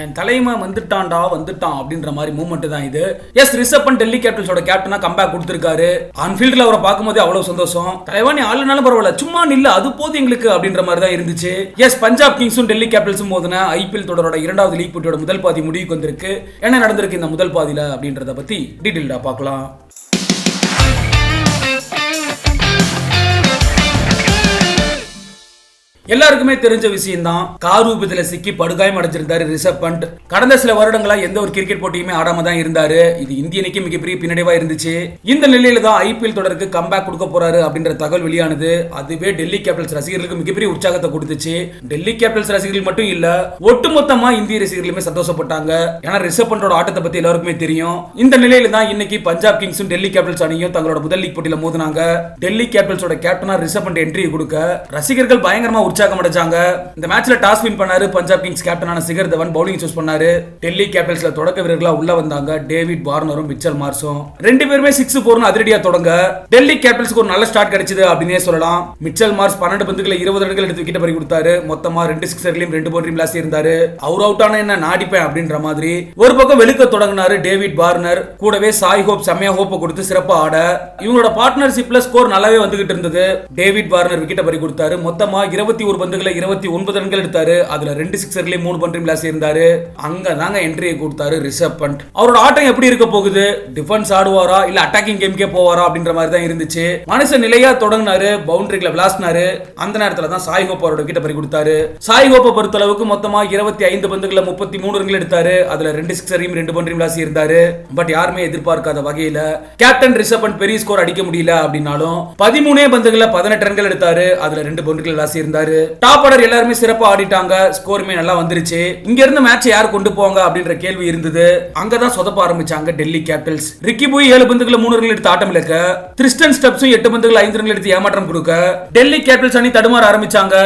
என் தலைமை வந்துட்டான்டா வந்துட்டான் அப்படின்ற மாதிரி மூமெண்ட் தான் இது. எஸ் ரிஷப் டெல்லி கேபிட்டல்ஸோட கேப்டனா கம்பேக் கொடுத்திருக்காரு. ஆன்ஃபீல்டில் அவரை பார்க்கும்போது அவ்வளவு சந்தோஷம். தலைவாணி ஆளுனாலும் பரவாயில்ல. சும்மா நில்ல அது போது எங்களுக்கு அப்படின்ற மாதிரி தான் இருந்துச்சு. எஸ் பஞ்சாப் கிங்ஸும் டெல்லி கேபிட்டல்ஸும் போதுனா ஐபிஎல் தொடரோட இரண்டாவது லீக் போட்டியோட முதல் பாதி முடிவுக்கு வந்திருக்கு. என்ன நடந்திருக்கு இந்த முதல் பாதியில அப்படின்றத பத்தி டீட்டெயில்டா பார்க்கலாம். எல்லாருக்குமே தெரிஞ்ச விஷயம் தான் கார் விபத்துல சிக்கி படுகாயம் அடைஞ்சிருந்தாரு ரிஷப் பண்ட் கடந்த சில வருடங்களா எந்த ஒரு கிரிக்கெட் போட்டியுமே ஆடாம தான் இருந்தாரு. இது இந்திய மிகப்பெரிய பின்னடைவா இருந்துச்சு. இந்த நிலையில தான் ஐபிஎல் தொடருக்கு கம்பேக் கொடுக்க போறாரு அப்படின்ற தகவல் வெளியானது. அதுவே டெல்லி கேபிட்டல்ஸ் ரசிகர்களுக்கு மிகப்பெரிய உற்சாகத்தை கொடுத்துச்சு. டெல்லி கேபிட்டல்ஸ் ரசிகர்கள் மட்டும் இல்ல ஒட்டுமொத்தமா இந்திய ரசிகர்களுமே சந்தோஷப்பட்டாங்க. ஏன்னா ரிஷப் பண்டோட ஆட்டத்தை பத்தி எல்லாருக்குமே தெரியும். இந்த நிலையில தான் இன்னைக்கு பஞ்சாப் கிங்ஸும் டெல்லி கேபிட்டல்ஸ் அணியும் தங்களோட முதல் லீக் போட்டியில மோதினாங்க. டெல்லி கேபிட்டல்ஸோட கேப்டனா ரிஷப் பண்ட் என்ட்ரி கொடுக்க ரசிகர்கள் பயங்கரமா உற்சாகம் அடைச்சாங்க இந்த மேட்ச்ல டாஸ் வின் பண்ணாரு பஞ்சாப் கிங்ஸ் கேப்டனான சிகர் தவன். பவுலிங் சூஸ் பண்ணாரு. டெல்லி கேபிட்டல்ஸ்ல தொடக்க வீரர்களா உள்ள வந்தாங்க. டேவிட் வார்னரும் மிச்சல் மார்ஸும் ரெண்டு பேருமே சிக்ஸ் போர்னு அதிரடியா தொடங்க. டெல்லி கேபிட்டல்ஸ்க்கு ஒரு நல்ல ஸ்டார்ட் கிடைச்சது அப்படின்னே சொல்லலாம். மிச்சல் மார்ஸ் பன்னெண்டு பந்துகளை இருபது ரன்கள் எடுத்து விக்கெட் பறி கொடுத்தாரு. மொத்தமா ரெண்டு சிக்ஸர்களையும் ரெண்டு பவுண்டரியும் லாஸ் இருந்தாரு அவர் அவுட் ஆன என்ன? நாடிப்பேன் அப்படின்ற மாதிரி. ஒரு பக்கம் வெளுக்க தொடங்கினாரு டேவிட் வார்னர். கூடவே சாய் ஹோப் செம்மையா ஹோப்பை கொடுத்து சிறப்பா ஆட. இவங்களோட பார்ட்னர்ஷிப்ல ஸ்கோர் நல்லாவே வந்துகிட்டு இருந்தது. டேவிட் வார்னர் விக்கெட் பறி கொடுத்தாரு. மொத்தமா இருபத்தி ஒரு பந்துகளை இருபத்தி ஒன்பது ரன்கள் எடுத்தாரு. அதுல ரெண்டு சிக்ஸர்லயே மூணு பண்றீம் லாஸ் இருந்தாரு அங்க தாங்க என்ட்ரியை கொடுத்தாரு ரிஷப் பண்ட் அவரோட ஆட்டம் எப்படி இருக்க போகுது? டிஃபென்ஸ் ஆடுவாரா? இல்ல அட்டாக்கிங் கேம்க்கே போவாரா? அப்படின்ற மாதிரி தான் இருந்துச்சு. மனுஷன் நிலையா தொடங்கினாரு பவுண்டரிகளை விளாசினாரு. அந்த நேரத்துல தான் சாய் ஹோப் அவரோட பறி கொடுத்தாரு. சாய் கோப்பை பொறுத்த அளவுக்கு மொத்தமா இருபத்தி ஐந்து பந்துகளை முப்பத்தி மூணு ரன்கள் எடுத்தாரு. அதுல ரெண்டு சிக்ஸரையும் ரெண்டு பண்றீம் விளாசி இருந்தாரு பட் யாருமே எதிர்பார்க்காத வகையில கேப்டன் ரிஷப் பண்ட் பெரிய ஸ்கோர் அடிக்க முடியல அப்படின்னாலும் பதிமூணே பந்துகளை பதினெட்டு ரன்கள் எடுத்தாரு. அதுல ரெண்டு பவுண்டரிகள் லாஸ் இருந்தாரு டாப் ஆர்டர் எல்லாருமே சிறப்பா ஆடிட்டாங்க. ஸ்கோருமே நல்லா வந்துருச்சு. இங்க இருந்து மேட்ச் யார் கொண்டு போவாங்க அப்படின்ற கேள்வி இருந்தது. அங்கதான் சொதப்ப ஆரம்பிச்சாங்க டெல்லி கேபிட்டல்ஸ் ரிக்கி போய் ஏழு பந்துகளை மூணு ரன்கள் எடுத்து ஆட்டம் இழக்க கிறிஸ்டன் ஸ்டெப்ஸும் எட்டு பந்துகள் ஐந்து ரன்கள் எடுத்து ஏமாற்றம் கொடுக்க டெல்லி கேபிட்டல்ஸ் அணி தடுமாற ஆரம்பிச்சாங்க.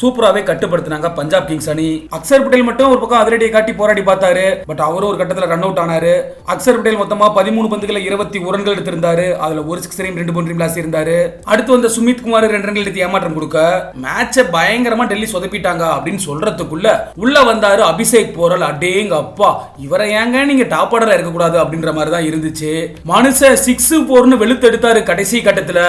சூப்பராகவே கட்டுப்படுத்தினாங்க. பஞ்சாப் கிங்ஸ் அணி. அக்சர் பட்டேல் மட்டும் ஒரு பக்கம் அதிரடியை காட்டி போராடி பார்த்தாரு. பட் அவரும் ஒரு கட்டத்தில் ரன் அவுட் ஆனாரு. அக்சர் பட்டேல் மொத்தமா பதிமூணு பந்துகளை இருபத்தி ஒரு ரன்கள் எடுத்திருந்தாரு. அதுல ஒரு சிக்ஸரையும் ரெண்டு பவுண்டரியும் லாஸ் இருந்தாரு அடுத்து வந்த சுமித் குமார் ரெண்டு ரன்கள் எடுத்து ஏமாற்றம் கொடுக்க மேட்சை பயங்கரமா டெல்லி சொதப்பிட்டாங்க அப்படின்னு சொல்றதுக்குள்ள உள்ள வந்தாரு அபிஷேக் போரல். அடேங்க அப்பா இவரை ஏங்க நீங்க டாப் ஆர்டர்ல இருக்க கூடாது அப்படின்ற மாதிரி தான் இருந்துச்சு. மனுஷ சிக்ஸ் போர்னு வெளுத்தெடுத்தாரு கடைசி கட்டத்துல.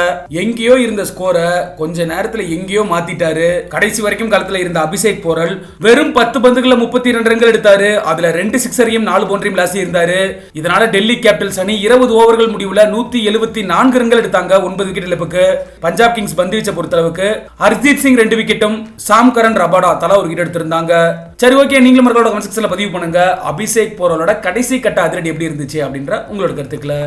எங்கேயோ இருந்த ஸ்கோரை கொஞ்ச நேரத்துல எங்கேயோ மாத்திட்டாரு. கடைசி வரைக்கும் களத்துல இருந்த அபிஷேக் போரல் வெறும் பத்து பந்துகளை முப்பத்தி இரண்டு ரன்கள் எடுத்தாரு. அதுல ரெண்டு சிக்ஸரையும் நாலு பவுண்டரியும் லாசி இருந்தாரு. இதனால டெல்லி கேபிட்டல்ஸ் அணி இருபது ஓவர்கள் முடிவுல நூத்தி எழுபத்தி நான்கு ரன்கள் எடுத்தாங்க ஒன்பது விக்கெட் இழப்புக்கு. பஞ்சாப் கிங்ஸ் பந்து வீச்சை பொறுத்தளவுக்கு ஹர்ஜீத் சிங் ரெண்டு விக்கெட்டும் சாம் கரன் ரபாடா தலா ஒரு விக்கெட் எடுத்திருந்தாங்க. சரி ஓகே நீங்களும் மக்களோட கமெண்ட் செக்ஷன்ல பதிவு பண்ணுங்க. அபிஷேக் போரலோட கடைசி கட்ட அதிரடி எப்படி இருந்துச்சு அப்படின்ற உங்களோட கருத்துக்களை